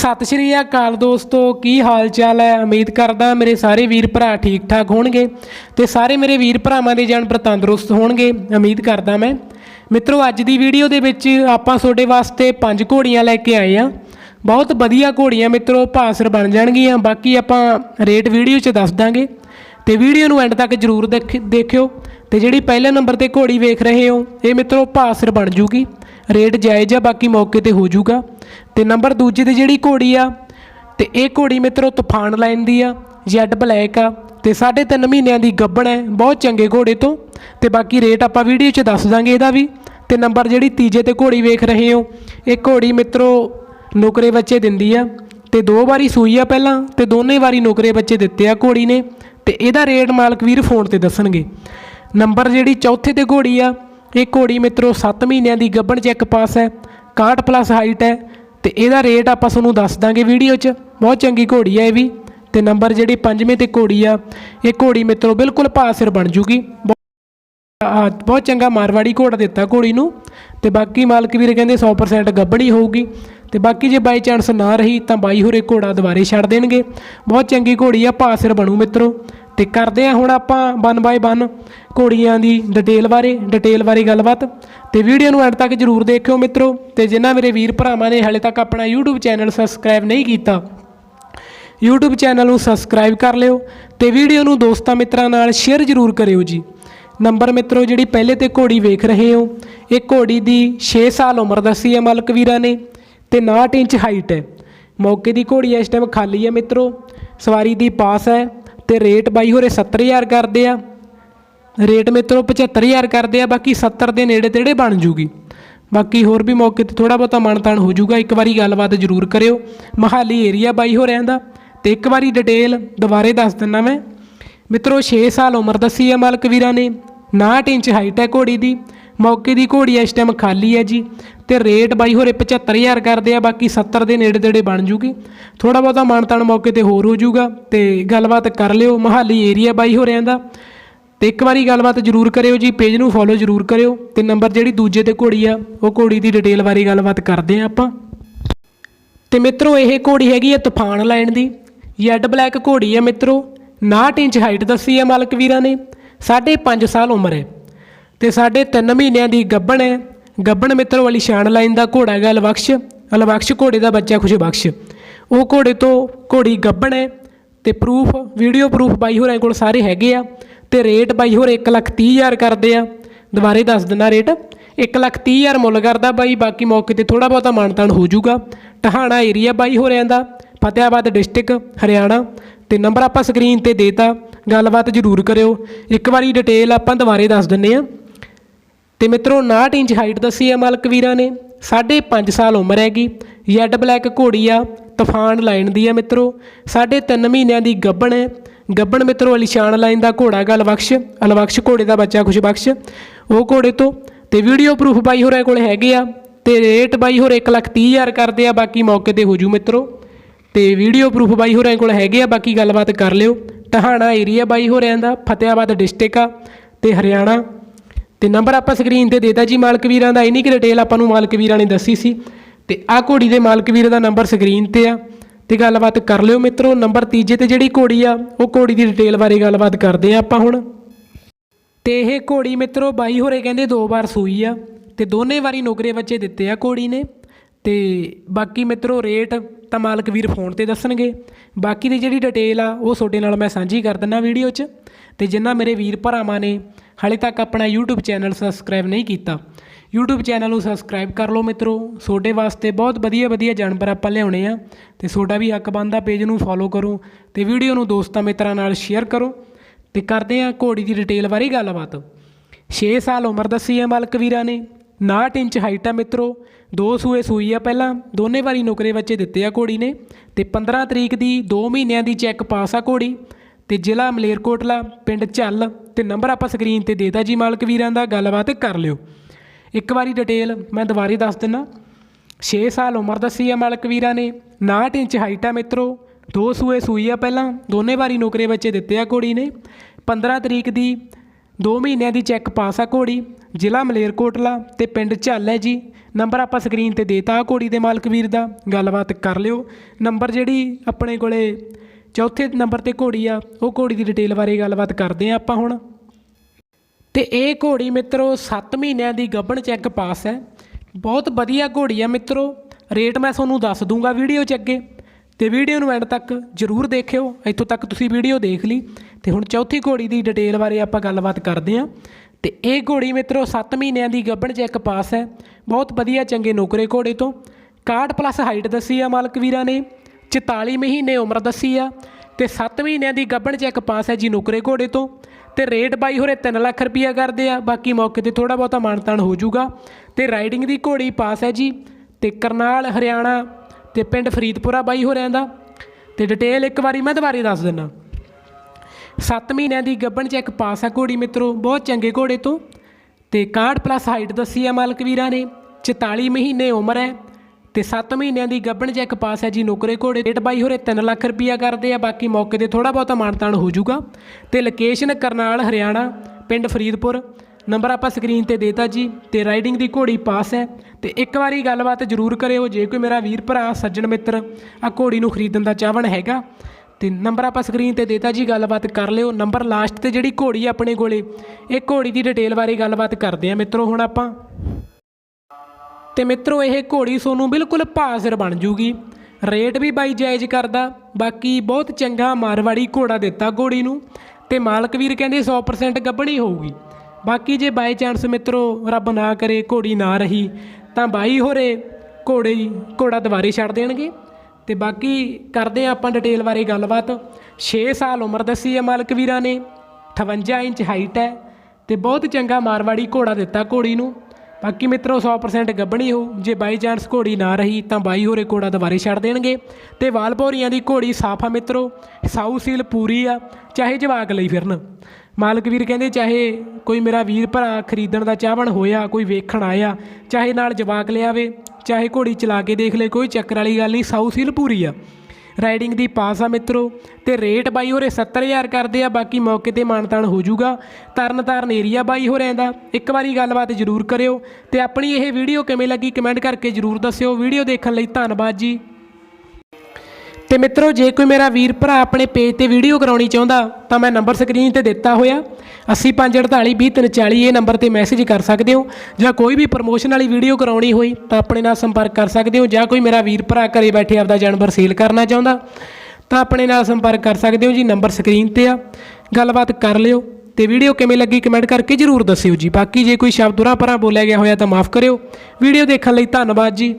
ਸਤਿ ਸ਼੍ਰੀ ਅਕਾਲ ਦੋਸਤੋ, ਕੀ ਹਾਲ ਚਾਲ ਹੈ? ਉਮੀਦ ਕਰਦਾ ਮੇਰੇ ਸਾਰੇ ਵੀਰ ਭਰਾ ਠੀਕ ਠਾਕ ਹੋਣਗੇ ਤੇ ਸਾਰੇ ਮੇਰੇ ਵੀਰ ਭਰਾਵਾਂ ਦੇ ਜਾਨਵਰ ਤੰਦਰੁਸਤ ਹੋਣਗੇ। ਉਮੀਦ ਕਰਦਾ ਮੈਂ। ਮਿੱਤਰੋ, ਅੱਜ ਦੀ ਵੀਡੀਓ ਦੇ ਵਿੱਚ ਆਪਾਂ ਤੁਹਾਡੇ ਵਾਸਤੇ ਪੰਜ ਘੋੜੀਆਂ ਲੈ ਕੇ ਆਏ ਆ ਬਹੁਤ ਵਧੀਆ ਘੋੜੀਆਂ ਮਿੱਤਰੋ, ਭਾਸਰ ਬਣ ਜਾਣਗੀਆਂ। ਬਾਕੀ ਆਪਾਂ ਰੇਟ ਵੀਡੀਓ 'ਚ ਦੱਸ ਦਾਂਗੇ। ਤੇ ਵੀਡੀਓ ਨੂੰ ਐਂਡ ਤੱਕ ਜਰੂਰ ਦੇਖ- ਦੇਖਿਓ। ਤੇ ਜਿਹੜੀ ਪਹਿਲੇ ਨੰਬਰ ਤੇ ਘੋੜੀ ਵੇਖ ਰਹੇ ਹੋ, ਇਹ ਮਿੱਤਰੋ, ਭਾਸਰ ਬਣ ਜੂਗੀ। ਰੇਟ ਜਾਇਜ਼ ਆ, ਬਾਕੀ ਮੌਕੇ ਤੇ ਹੋ ਜੂਗਾ। ਤੇ ਨੰਬਰ ਦੂਜੇ ਦੀ ਜਿਹੜੀ ਘੋੜੀ ਆ, ਤੇ ਇਹ ਘੋੜੀ ਮਿੱਤਰੋ ਤੂਫਾਨ ਲਾਈਨ ਦੀ ਆ, ਜੈਡ ਬਲੈਕ ਆ, ਤੇ 3.5 ਮਹੀਨਿਆਂ ਦੀ ਗੱਬਣ ਹੈ, ਬਹੁਤ ਚੰਗੇ ਘੋੜੇ ਤੋਂ। ਤੇ ਬਾਕੀ ਰੇਟ ਆਪਾਂ ਵੀਡੀਓ 'ਚ ਦੱਸ ਦਾਂਗੇ ਇਹਦਾ ਵੀ। ਤੇ ਨੰਬਰ ਜਿਹੜੀ ਤੀਜੇ ਤੇ ਘੋੜੀ ਵੇਖ ਰਹੇ ਹੋ, ਇਹ ਘੋੜੀ ਮਿੱਤਰੋ ਨੁਕਰੇ ਬੱਚੇ ਦਿੰਦੀ ਆ। ਤੇ ਦੋ ਵਾਰੀ ਸੂਈ ਆ ਪਹਿਲਾਂ, ਤੇ ਦੋਨੇ ਵਾਰੀ ਨੁਕਰੇ ਬੱਚੇ ਦਿੱਤੇ ਆ ਘੋੜੀ ਨੇ। ਤੇ ਇਹਦਾ ਰੇਟ ਮਾਲਕ ਵੀਰ ਫੋਨ ਤੇ ਦੱਸਣਗੇ। ਨੰਬਰ ਜਿਹੜੀ ਚੌਥੇ ਤੇ ਘੋੜੀ ਆ, ਇਹ ਘੋੜੀ ਮਿੱਤਰੋ 7 ਮਹੀਨਿਆਂ ਦੀ ਗੱਭਣ ਚੈੱਕ ਪਾਸ ਹੈ 61 ਪਲੱਸ ਹਾਈਟ ਹੈ। ਤੇ ਇਹਦਾ ਰੇਟ ਆਪਾਂ ਤੁਹਾਨੂੰ ਦੱਸ ਦਾਂਗੇ ਵੀਡੀਓ 'ਚ। ਬਹੁਤ ਚੰਗੀ ਘੋੜੀ ਹੈ ਇਹ ਵੀ। ਤੇ ਨੰਬਰ ਜਿਹੜੀ ਪੰਜਵੇਂ ਤੇ ਘੋੜੀ ਆ, ਇਹ ਘੋੜੀ ਮਿੱਤਰੋ ਬਿਲਕੁਲ ਭਾਸਿਰ ਬਣ ਜੂਗੀ। ਬਹੁਤ ਬਹੁਤ ਚੰਗਾ ਮਾਰਵਾੜੀ ਘੋੜਾ ਦਿੱਤਾ ਘੋੜੀ ਨੂੰ। ਤੇ ਬਾਕੀ ਮਾਲਕ ਵੀਰ ਕਹਿੰਦੇ 100% ਗੱਭਣੀ ਹੋਊਗੀ। ਤੇ ਬਾਕੀ ਜੇ ਬਾਈ ਚਾਂਸ ਨਾ ਰਹੀ ਤਾਂ ਬਾਈ ਹੋਰੇ ਘੋੜਾ ਦੁਬਾਰੇ ਛੱਡ ਦੇਣਗੇ। ਬਹੁਤ ਚੰਗੀ ਘੋੜੀ ਆ ਭਾਸਿਰ ਬਣੂ ਮਿੱਤਰੋ। ਤੇ ਕਰਦੇ ਆ ਹੁਣ ਆਪਾਂ ਵਨ ਬਾਏ ਵਨ ਘੋੜੀਆਂ ਦੀ ਡਿਟੇਲ ਬਾਰੇ ਡਿਟੇਲ ਬਾਰੇ ਗੱਲਬਾਤ। ਤੇ ਵੀਡੀਓ ਨੂੰ ਐਂਡ ਤੱਕ ਜਰੂਰ ਦੇਖਿਓ ਮਿੱਤਰੋ। ਤੇ ਜਿਨ੍ਹਾਂ ਮੇਰੇ ਵੀਰ ਭਰਾਵਾਂ ਨੇ ਹਾਲੇ ਤੱਕ ਆਪਣਾ YouTube ਚੈਨਲ ਸਬਸਕ੍ਰਾਈਬ ਨਹੀਂ ਕੀਤਾ, YouTube ਚੈਨਲ ਨੂੰ ਸਬਸਕ੍ਰਾਈਬ ਕਰ ਲਿਓ ਤੇ ਵੀਡੀਓ ਨੂੰ ਦੋਸਤਾਂ ਮਿੱਤਰਾਂ ਨਾਲ ਸ਼ੇਅਰ ਜ਼ਰੂਰ ਕਰਿਓ ਜੀ। ਨੰਬਰ ਮਿੱਤਰੋ, ਜਿਹੜੀ ਪਹਿਲੇ ਤੇ ਘੋੜੀ ਵੇਖ ਰਹੇ ਹੋ, ਇਹ ਘੋੜੀ ਦੀ 6 ਸਾਲ ਉਮਰ ਦੱਸੀ ਹੈ ਮਲਕ ਵੀਰਾਂ ਨੇ, ਤੇ 59 ਇੰਚ ਹਾਈਟ ਹੈ। ਮੌਕੇ ਦੀ ਘੋੜੀ ਇਸ ਟਾਈਮ ਖਾਲੀ ਹੈ ਮਿੱਤਰੋ। ਸਵਾਰੀ ਦੀ ਪਾਸ ਹੈ। ਤੇ ਰੇਟ ਬਾਈ ਹੋਰੇ 70000 ਕਰਦੇ ਆ। ਰੇਟ ਮਿੱਤਰੋ 75000 ਕਰਦੇ ਆ, ਬਾਕੀ 70 ਦੇ ਨੇੜੇ ਤੇੜੇ ਬਣ ਜੂਗੀ। ਬਾਕੀ ਹੋਰ ਵੀ ਮੌਕੇ ਤੇ ਥੋੜਾ ਬਹੁਤਾ ਮਨਤਾਨ ਹੋ ਜਾਊਗਾ ਇੱਕ ਵਾਰੀ ਗੱਲਬਾਤ ਜ਼ਰੂਰ ਕਰਿਓ। ਮਹਾਲੀ ਏਰੀਆ ਬਾਈ ਹੋ ਰਿਆਂ ਦਾ। ਤੇ ਇੱਕ ਵਾਰੀ ਡਿਟੇਲ ਦੁਬਾਰੇ ਦੱਸ ਦਿੰਨਾ ਮੈਂ। ਮਿੱਤਰੋ 6 ਸਾਲ ਉਮਰ ਦੱਸੀ ਹੈ ਮਾਲਕ ਵੀਰਾਂ ਨੇ। 59 ਇੰਚ ਹਾਈਟ ਹੈ ਘੋੜੀ ਦੀ। ਮੌਕੇ ਦੀ ਘੋੜੀ ਇਸ ਟਾਈਮ ਖਾਲੀ ਹੈ ਜੀ ਤੇ ਰੇਟ ਬਾਈ ਹੋਰੇ 75000 ਕਰਦੇ ਆ, ਬਾਕੀ 70 ਦੇ ਨੇੜੇ ਤੇੜੇ ਬਣ ਜੂਗੀ। ਥੋੜਾ ਬਹੁਤਾ ਮਾਨਤਾਨ ਮੌਕੇ ਤੇ ਹੋਰ ਹੋ ਜੂਗਾ ਤੇ ਗੱਲਬਾਤ ਕਰ ਲਿਓ, ਮਹਾਲੀ ਏਰੀਆ ਬਾਈ ਹੋਰਿਆਂ ਦਾ। ਤੇ ਇੱਕ ਵਾਰੀ ਗੱਲਬਾਤ ਜ਼ਰੂਰ ਕਰਿਓ ਜੀ ਪੇਜ ਨੂੰ ਫੋਲੋ ਜ਼ਰੂਰ ਕਰਿਓ ਤੇ ਨੰਬਰ ਜਿਹੜੀ ਦੂਜੇ ਤੇ ਘੋੜੀ ਆ, ਉਹ ਘੋੜੀ ਦੀ ਡਿਟੇਲ ਬਾਰੇ ਗੱਲਬਾਤ ਕਰਦੇ ਆ ਆਪਾਂ। ਤੇ ਮਿੱਤਰੋ, ਇਹ ਘੋੜੀ ਹੈਗੀ ਹੈ ਤੂਫਾਨ ਲਾਈਨ ਦੀ। ਜੈਡ ਬਲੈਕ ਘੋੜੀ ਹੈ ਮਿੱਤਰੋ 59 ਇੰਚ ਹਾਈਟ ਦੱਸੀ ਹੈ ਮਾਲਕ ਵੀਰਾਂ ਨੇ 5.5 ਸਾਲ ਉਮਰ ਹੈ। ਤੇ ਸਾਡੇ 3 ਮਹੀਨਿਆਂ ਦੀ ਗੱਬਣ ਹੈ। ਗੱਬਣ ਮਿੱਤਰ, ਵਾਲੀ ਸ਼ਾਨ ਲਾਈਨ ਦਾ ਘੋੜਾ ਹੈਗਾ ਲਵਕਸ਼ ਲਵਕਸ਼ ਘੋੜੇ ਦਾ ਬੱਚਾ ਖੁਸ਼ ਬਖਸ਼। ਉਹ ਘੋੜੇ ਤੋਂ ਘੋੜੀ ਗੱਬਣ ਹੈ ਤੇ ਪ੍ਰੂਫ ਵੀਡੀਓ ਪ੍ਰੂਫ ਬਾਈ ਹੋਰਾਂ ਕੋਲ ਸਾਰੇ ਹੈਗੇ ਆ ਤੇ ਰੇਟ ਬਾਈ ਹੋਰ 130000 ਕਰਦੇ ਆ। ਦੁਬਾਰੇ ਦੱਸ ਦਿੰਦਾ ਰੇਟ 130000 ਮੁੱਲ ਕਰਦਾ ਬਾਈ, ਬਾਕੀ ਮੌਕੇ ਤੇ ਥੋੜਾ ਬਹੁਤਾ ਮਾਨਤਾਨ ਹੋ ਜਾਊਗਾ। ਟਹਾਣਾ ਏਰੀਆ ਬਾਈ ਹੋਰਿਆਂ ਦਾ, ਫਤਿਆਬਾਦ ਡਿਸਟ੍ਰਿਕਟ ਹਰਿਆਣਾ। ਤੇ ਨੰਬਰ ਆਪਾਂ ਸਕਰੀਨ ਤੇ ਦੇਤਾ। ਗੱਲਬਾਤ ਜ਼ਰੂਰ ਕਰਿਓ। ਇੱਕ ਵਾਰੀ ਡਿਟੇਲ ਆਪਾਂ ਦੁਬਾਰੇ ਦੱਸ ਦਿੰਨੇ ਆ। ਤੇ ਮਿੱਤਰੋ 59 ਇੰਚ ਹਾਈਟ ਦੱਸੀ ਹੈ ਮਾਲਕ ਵੀਰਾਂ ਨੇ 5.5 ਸਾਲ ਉਮਰ ਹੈਗੀ। ਜੈਡ ਬਲੈਕ ਘੋੜੀ ਆ ਤੂਫਾਨ ਲਾਈਨ ਦੀ ਆ ਮਿੱਤਰੋ। 3.5 ਮਹੀਨਿਆਂ ਦੀ ਗੱਬਣ ਹੈ। ਗੱਬਣ ਮਿੱਤਰੋ, ਅਲੀਸ਼ਾਨ ਲਾਈਨ ਦਾ ਘੋੜਾ ਗਾ ਲਵਕਸ਼ ਅਲਵਕਸ਼ ਘੋੜੇ ਦਾ ਬੱਚਾ ਖੁਸ਼ਬਖਸ਼। ਉਹ ਘੋੜੇ ਤੋਂ ਤੇ ਵੀਡੀਓ ਪ੍ਰੂਫ ਬਾਈ ਹੋਰਾਂ ਕੋਲ ਹੈਗੇ ਆ ਤੇ ਰੇਟ ਬਾਈ ਹੋਰ 130000 ਕਰਦੇ ਆ, ਬਾਕੀ ਮੌਕੇ ਤੇ ਹੋਜੂ ਮਿੱਤਰੋ। ਤੇ ਵੀਡੀਓ ਪ੍ਰੂਫ ਬਾਈ ਹੋਰਾਂ ਕੋਲ ਹੈਗੇ ਆ, ਬਾਕੀ ਗੱਲਬਾਤ ਕਰ ਲਿਓ। ਟਹਾਣਾ ਏਰੀਆ ਬਾਈ ਹੋਰਿਆਂ ਦਾ ਫਤਿਆਬਾਦ ਡਿਸਟ੍ਰਿਕਟ ਆ ਤੇ ਹਰਿਆਣਾ। ਤੇ ਨੰਬਰ ਆਪਾਂ ਸਕਰੀਨ ਤੇ ਦੇਤਾ ਜੀ, ਮਾਲਕ ਵੀਰਾਂ ਦਾ। ਇਨੀ ਕਿ ਡਿਟੇਲ ਆਪਾਂ ਨੂੰ ਮਾਲਕ ਵੀਰਾਂ ਨੇ ਦੱਸੀ ਸੀ। ਤੇ ਆਹ ਘੋੜੀ ਦੇ ਮਾਲਕ ਵੀਰ ਦਾ ਨੰਬਰ ਸਕਰੀਨ ਤੇ ਆ। ਤੇ ਗੱਲਬਾਤ ਕਰ ਲਿਓ ਮਿੱਤਰੋ, ਨੰਬਰ ਤੀਜੇ ਤੇ ਜਿਹੜੀ ਘੋੜੀ ਆ, ਉਹ ਘੋੜੀ ਦੀ ਡਿਟੇਲ ਬਾਰੇ ਗੱਲਬਾਤ ਕਰਦੇ ਆ ਆਪਾਂ ਹੁਣ। ਤੇ ਇਹ ਘੋੜੀ ਮਿੱਤਰੋ, ਬਾਈ ਹੋਰੇ ਕਹਿੰਦੇ ਦੋ ਵਾਰ ਸੂਈ ਆ। ਤੇ ਦੋਨੇ ਵਾਰੀ ਨੌਕਰੇ ਬੱਚੇ ਦਿੱਤੇ ਆ ਘੋੜੀ ਨੇ। ਅਤੇ ਬਾਕੀ ਮਿੱਤਰੋ ਰੇਟ ਤਾਂ ਮਾਲਕ ਵੀਰ ਫੋਨ ਤੇ ਦੱਸਣਗੇ। ਬਾਕੀ ਦੀ ਜਿਹੜੀ ਡਿਟੇਲ ਆ, ਉਹ ਤੁਹਾਡੇ ਨਾਲ ਮੈਂ ਸਾਂਝੀ ਕਰ ਦਿੰਦਾ ਵੀਡੀਓ 'ਚ। ਅਤੇ ਜਿੰਨਾ ਮੇਰੇ ਵੀਰ ਭਰਾਵਾਂ ਨੇ ਹਾਲੇ ਤੱਕ ਆਪਣਾ YouTube ਚੈਨਲ ਸਬਸਕ੍ਰਾਈਬ ਨਹੀਂ ਕੀਤਾ, YouTube ਚੈਨਲ ਨੂੰ ਸਬਸਕ੍ਰਾਈਬ ਕਰ ਲਓ ਮਿੱਤਰੋ। ਤੁਹਾਡੇ ਵਾਸਤੇ ਬਹੁਤ ਵਧੀਆ ਵਧੀਆ ਜਾਨਵਰ ਆਪਾਂ ਲਿਆਉਣੇ ਆ। ਤੇ ਤੁਹਾਡਾ ਵੀ ਹੱਕ ਬਣਦਾ ਪੇਜ ਨੂੰ ਫੋਲੋ ਕਰੋ ਤੇ ਵੀਡੀਓ ਨੂੰ ਦੋਸਤਾਂ ਮਿੱਤਰਾਂ ਨਾਲ ਸ਼ੇਅਰ ਕਰੋ। ਤੇ ਕਰਦੇ ਆ ਘੋੜੀ ਦੀ ਡਿਟੇਲ ਬਾਰੇ ਗੱਲਬਾਤ। 6 ਸਾਲ ਉਮਰ ਦੱਸੀ ਹੈ ਮਾਲਕ ਵੀਰਾਂ ਨੇ। 59 ਇੰਚ ਹਾਈਟ ਆ ਮਿੱਤਰੋ। ਦੋ ਸੂਏ ਸੂਈ ਆ ਪਹਿਲਾਂ। ਦੋਨੇ ਵਾਰੀ ਨੌਕਰੇ ਬੱਚੇ ਦਿੱਤੇ ਆ ਘੋੜੀ ਨੇ। ਤੇ 15 ਤਰੀਕ ਦੀ 2 ਮਹੀਨਿਆਂ ਦੀ ਚੈੱਕ ਪਾਸ ਆ ਘੋੜੀ। ਤੇ ਜ਼ਿਲ੍ਹਾ ਮਲੇਰਕੋਟਲਾ, ਪਿੰਡ ਝੱਲ ਤੇ ਨੰਬਰ ਆਪਾਂ ਸਕਰੀਨ ਤੇ ਦੇਤਾ ਜੀ ਮਾਲਕ ਵੀਰਾਂ ਦਾ। ਗੱਲਬਾਤ ਕਰ ਲਿਓ। ਇੱਕ ਵਾਰੀ ਡਿਟੇਲ ਮੈਂ ਦੁਬਾਰੇ ਦੱਸ ਦਿੰਨਾ। 6 ਸਾਲ ਉਮਰ ਦੱਸੀ ਆ ਮਾਲਕ ਵੀਰਾਂ ਨੇ। 59 ਇੰਚ ਹਾਈਟ ਆ ਮਿੱਤਰੋ। ਦੋ ਸੂਏ ਸੂਈ ਆ ਪਹਿਲਾਂ। ਦੋਨੇ ਵਾਰੀ ਨੌਕਰੇ ਬੱਚੇ ਦਿੱਤੇ ਆ ਘੋੜੀ ਨੇ। 15 ਤਰੀਕ ਦੀ 2 ਮਹੀਨਿਆਂ ਦੀ ਚੈੱਕ ਪਾਸ ਆ ਘੋੜੀ। ਜ਼ਿਲ੍ਹਾ ਮਲੇਰਕੋਟਲਾ ਤੇ ਪਿੰਡ ਝੱਲ ਹੈ ਜੀ। ਨੰਬਰ ਆਪਾਂ ਸਕਰੀਨ ਤੇ ਦੇਤਾ ਆਹ ਘੋੜੀ ਦੇ ਮਾਲਕ ਵੀਰ ਦਾ। ਗੱਲਬਾਤ ਕਰ ਲਿਓ। ਨੰਬਰ ਜਿਹੜੀ ਆਪਣੇ ਕੋਲੇ ਚੌਥੇ ਨੰਬਰ ਤੇ ਘੋੜੀ ਆ, ਉਹ ਘੋੜੀ ਦੀ ਡਿਟੇਲ ਬਾਰੇ ਗੱਲਬਾਤ ਕਰਦੇ ਆ ਆਪਾਂ ਹੁਣ। ਤੇ ਇਹ ਘੋੜੀ ਮਿੱਤਰੋ 7 ਮਹੀਨਿਆਂ ਦੀ ਗੱਭਣ ਚੈੱਕ ਪਾਸ ਹੈ। ਬਹੁਤ ਵਧੀਆ ਘੋੜੀ ਆ ਮਿੱਤਰੋ। ਰੇਟ ਮੈਂ ਤੁਹਾਨੂੰ ਦੱਸ ਦੂੰਗਾ ਵੀਡੀਓ 'ਚ ਅੱਗੇ। ਤੇ ਵੀਡੀਓ ਨੂੰ ਐਂਡ ਤੱਕ ਜਰੂਰ ਦੇਖਿਓ। ਇੱਥੋਂ ਤੱਕ ਤੁਸੀਂ ਵੀਡੀਓ ਦੇਖ ਲਈ। ਤੇ ਹੁਣ ਚੌਥੀ ਘੋੜੀ ਦੀ ਡਿਟੇਲ ਬਾਰੇ ਆਪਾਂ ਗੱਲਬਾਤ ਕਰਦੇ ਹਾਂ ਤੇ ਇਹ ਘੋੜੀ ਮਿੱਤਰੋ 7 ਮਹੀਨਿਆਂ ਦੀ ਗੱਭਣ ਚੈੱਕ ਪਾਸ ਹੈ। ਬਹੁਤ ਵਧੀਆ ਚੰਗੇ ਨੌਕਰੇ ਘੋੜੇ ਤੋਂ। 61 ਪਲੱਸ ਹਾਈਟ ਦੱਸੀ ਆ ਮਾਲਕ ਵੀਰਾਂ ਨੇ। 44 ਮਹੀਨੇ ਉਮਰ ਦੱਸੀ ਆ। ਤੇ 7 ਮਹੀਨਿਆਂ ਦੀ ਗੱਭਣ ਚੈੱਕ ਪਾਸ ਹੈ ਜੀ ਨੁਕਰੇ ਘੋੜੇ ਤੋਂ। ਤੇ ਰੇਟ ਬਾਈ ਹੋਰੇ 3 ਲੱਖ ਰੁਪਈਆ ਕਰਦੇ ਆ। ਬਾਕੀ ਮੌਕੇ ਤੇ ਥੋੜਾ ਬਹੁਤਾ ਮਾਨਤਾਨ ਹੋ ਜਾਊਗਾ। ਤੇ ਰਾਈਡਿੰਗ ਦੀ ਘੋੜੀ ਪਾਸ ਹੈ ਜੀ। ਤੇ ਕਰਨਾਲ, ਹਰਿਆਣਾ ਤੇ ਪਿੰਡ ਫਰੀਦਪੁਰਾ ਬਾਈ ਹੋਰਿਆਂ ਦਾ। ਤੇ ਡਿਟੇਲ ਇੱਕ ਵਾਰੀ ਮੈਂ ਦੁਬਾਰੇ ਦੱਸ ਦਿੰਦਾ 7 ਮਹੀਨਿਆਂ ਦੀ ਗੱਬਣ ਚੈੱਕ ਪਾਸ ਆ ਘੋੜੀ ਮਿੱਤਰੋ, ਬਹੁਤ ਚੰਗੇ ਘੋੜੇ ਤੋਂ। ਤੇ 61 ਪਲੱਸ ਹਾਈਟ ਦੱਸੀ ਆ ਮਾਲਕ ਵੀਰਾਂ ਨੇ 44 ਮਹੀਨੇ ਉਮਰ ਹੈ ਤੇ 7 ਮਹੀਨਿਆਂ ਦੀ ਗੱਬਣ ਚੈੱਕ ਪਾਸ ਹੈ ਜੀ ਨੌਕਰੇ ਘੋੜੇ ਰੇਟ ਬਾਈ ਹੋਰੇ 3 ਲੱਖ ਰੁਪਈਆ ਕਰਦੇ ਆ, ਬਾਕੀ ਮੌਕੇ ਤੇ ਥੋੜਾ ਬਹੁਤਾ ਮਾਨਤਾਨ ਹੋ ਜਾਊਗਾ। ਤੇ ਲੋਕੇਸ਼ਨ ਕਰਨਾਲ, ਹਰਿਆਣਾ, ਪਿੰਡ ਫਰੀਦਪੁਰ। ਨੰਬਰ ਆਪਾਂ ਸਕਰੀਨ ਤੇ ਦੇਤਾ ਜੀ ਤੇ ਰਾਈਡਿੰਗ ਦੀ ਘੋੜੀ ਪਾਸ ਹੈ। ਤੇ ਇੱਕ ਵਾਰੀ ਗੱਲਬਾਤ ਜ਼ਰੂਰ ਕਰਿਓ, ਜੇ ਕੋਈ ਮੇਰਾ ਵੀਰ ਭਰਾ, ਸੱਜਣ ਮਿੱਤਰ ਆ ਘੋੜੀ ਨੂੰ ਖਰੀਦਣ ਦਾ ਚਾਹਵਣ ਹੈਗਾ। ਤੇ ਨੰਬਰ ਆਪਾਂ ਸਕਰੀਨ ਤੇ ਦੇਤਾ ਜੀ, ਗੱਲਬਾਤ ਕਰ ਲਿਓ। ਨੰਬਰ ਲਾਸਟ ਤੇ ਜਿਹੜੀ ਘੋੜੀ ਆਪਣੇ ਕੋਲੇ, ਇਹ ਘੋੜੀ ਦੀ ਡਿਟੇਲ ਬਾਰੇ ਗੱਲਬਾਤ ਕਰਦੇ ਆ ਮਿੱਤਰੋ ਹੁਣ ਆਪਾਂ। ਤੇ ਮਿੱਤਰੋ ਇਹ ਘੋੜੀ ਸੋਨੂੰ ਬਿਲਕੁਲ ਭਾਜ਼ਰ ਬਣ ਜੂਗੀ। ਰੇਟ ਵੀ ਬਾਈ ਜਾਇਜ਼ ਕਰਦਾ, ਬਾਕੀ ਬਹੁਤ ਚੰਗਾ ਮਾਰਵਾੜੀ ਘੋੜਾ ਦਿੱਤਾ ਘੋੜੀ ਨੂੰ। ਤੇ ਮਾਲਕ ਵੀਰ ਕਹਿੰਦੇ 100% ਗੱਭਣੀ ਹੋਊਗੀ। ਬਾਕੀ ਜੇ ਬਾਈ ਚਾਂਸ ਮਿੱਤਰੋ ਰੱਬ ਨਾ ਕਰੇ ਘੋੜੀ ਨਾ ਰਹੀ, ਤਾਂ ਬਾਈ ਹੋਰੇ ਘੋੜੇ, ਘੋੜਾ ਦੁਬਾਰੇ ਛੱਡ ਦੇਣਗੇ। ਤੇ ਬਾਕੀ ਕਰਦੇ ਆ ਆਪਾਂ ਡਿਟੇਲ ਬਾਰੇ ਗੱਲਬਾਤ। 6 ਸਾਲ ਉਮਰ ਦੱਸੀ ਹੈ ਮਾਲਕ ਵੀਰਾਂ ਨੇ। 58 ਇੰਚ ਹਾਈਟ ਹੈ ਤੇ ਬਹੁਤ ਚੰਗਾ ਮਾਰਵਾੜੀ ਘੋੜਾ ਦਿੱਤਾ ਘੋੜੀ ਨੂੰ। ਬਾਕੀ ਮਿੱਤਰੋ 100% ਗੱਭਣੀ ਹੋ। ਜੇ ਬਾਈ ਚਾਂਸ ਘੋੜੀ ਨਾ ਰਹੀ ਤਾਂ ਬਾਈ ਹੋਰੇ ਘੋੜਾ ਦੁਬਾਰੇ ਛੱਡ ਦੇਣਗੇ। ਤੇ ਵਾਲਪੌਰੀਆਂ ਦੀ ਘੋੜੀ ਸਾਫ਼ ਆ ਮਿੱਤਰੋ। ਸਾਊ ਸੀਲ ਪੂਰੀ ਆ, ਚਾਹੇ ਜਵਾਕ ਲਈ ਫਿਰਨ। ਮਾਲਕ ਵੀਰ ਕਹਿੰਦੇ ਚਾਹੇ ਕੋਈ ਮੇਰਾ ਵੀਰ ਭਰਾ ਖਰੀਦਣ ਦਾ ਚਾਹਵਣ ਹੋਇਆ, ਕੋਈ ਵੇਖਣ ਆਇਆ, ਚਾਹੇ ਨਾਲ ਜਵਾਕ ਲਿਆਵੇ, ਚਾਹੇ ਘੋੜੀ ਚਲਾ ਕੇ ਦੇਖ ਲੈ, ਕੋਈ ਚੱਕਰ ਵਾਲੀ ਗੱਲ ਨਹੀਂ, ਸਾਊ ਸੀਲ ਪੂਰੀ ਆ। ਰਾਈਡਿੰਗ ਦੀ ਪਾਸ ਆ ਮਿੱਤਰੋ, ਤੇ ਰੇਟ ਬਾਈ ਹੋਰੇ 70000 ਕਰਦੇ ਆ, ਬਾਕੀ ਮੌਕੇ ਤੇ ਮਾਨਤਾਨ ਹੋ ਜਾਊਗਾ। ਤਰਨ ਤਾਰਨ ਏਰੀਆ ਬਾਈ ਹੋਰਿਆਂ ਦਾ, ਇੱਕ ਵਾਰੀ ਗੱਲਬਾਤ ਜ਼ਰੂਰ ਕਰਿਓ, ਤੇ ਆਪਣੀ ਇਹ ਵੀਡੀਓ ਕਿਵੇਂ ਲੱਗੀ ਕਮੈਂਟ ਕਰਕੇ ਜ਼ਰੂਰ ਦੱਸਿਓ। ਵੀਡੀਓ ਦੇਖਣ ਲਈ ਧੰਨਵਾਦ ਜੀ। ਤੇ ਮਿੱਤਰੋ, ਜੇ ਕੋਈ ਮੇਰਾ ਵੀਰ ਭਰਾ ਆਪਣੇ ਪੇਜ ਤੇ ਵੀਡੀਓ ਕਰਾਉਣੀ ਚਾਹੁੰਦਾ, ਤਾਂ ਮੈਂ ਨੰਬਰ ਸਕਰੀਨ ਤੇ ਦਿੱਤਾ ਹੋਇਆ। 8548420340 ਇਹ ਨੰਬਰ ਤੇ ਮੈਸੇਜ ਕਰ ਸਕਦੇ ਹੋ। ਜਾਂ ਕੋਈ ਵੀ ਪ੍ਰਮੋਸ਼ਨ ਵਾਲੀ ਵੀਡੀਓ ਕਰਾਉਣੀ ਹੋਈ, ਤਾਂ ਆਪਣੇ ਨਾਲ ਸੰਪਰਕ ਕਰ ਸਕਦੇ ਹੋ। ਜਾਂ ਕੋਈ ਮੇਰਾ ਵੀਰ ਭਰਾ ਘਰੇ ਬੈਠੇ ਆਪਦਾ ਜਾਨਵਰ ਸੇਲ ਕਰਨਾ ਚਾਹੁੰਦਾ, ਤਾਂ ਆਪਣੇ ਨਾਲ ਸੰਪਰਕ ਕਰ ਸਕਦੇ ਹੋ ਜੀ ਨੰਬਰ ਸਕਰੀਨ ਤੇ ਆ। ਗੱਲਬਾਤ ਕਰ ਲਿਓ। ਤੇ ਵੀਡੀਓ ਕਿਵੇਂ ਲੱਗੀ ਕਮੈਂਟ ਕਰਕੇ ਜਰੂਰ ਦੱਸਿਓ ਜੀ। ਬਾਕੀ ਜੇ ਕੋਈ ਸ਼ਬਦ ਉਰਾਂ ਪਰਾਂ ਬੋਲਿਆ ਗਿਆ ਹੋਇਆ, ਤਾਂ ਮਾਫ ਕਰਿਓ। ਵੀਡੀਓ ਦੇਖਣ ਲਈ ਧੰਨਵਾਦ ਜੀ।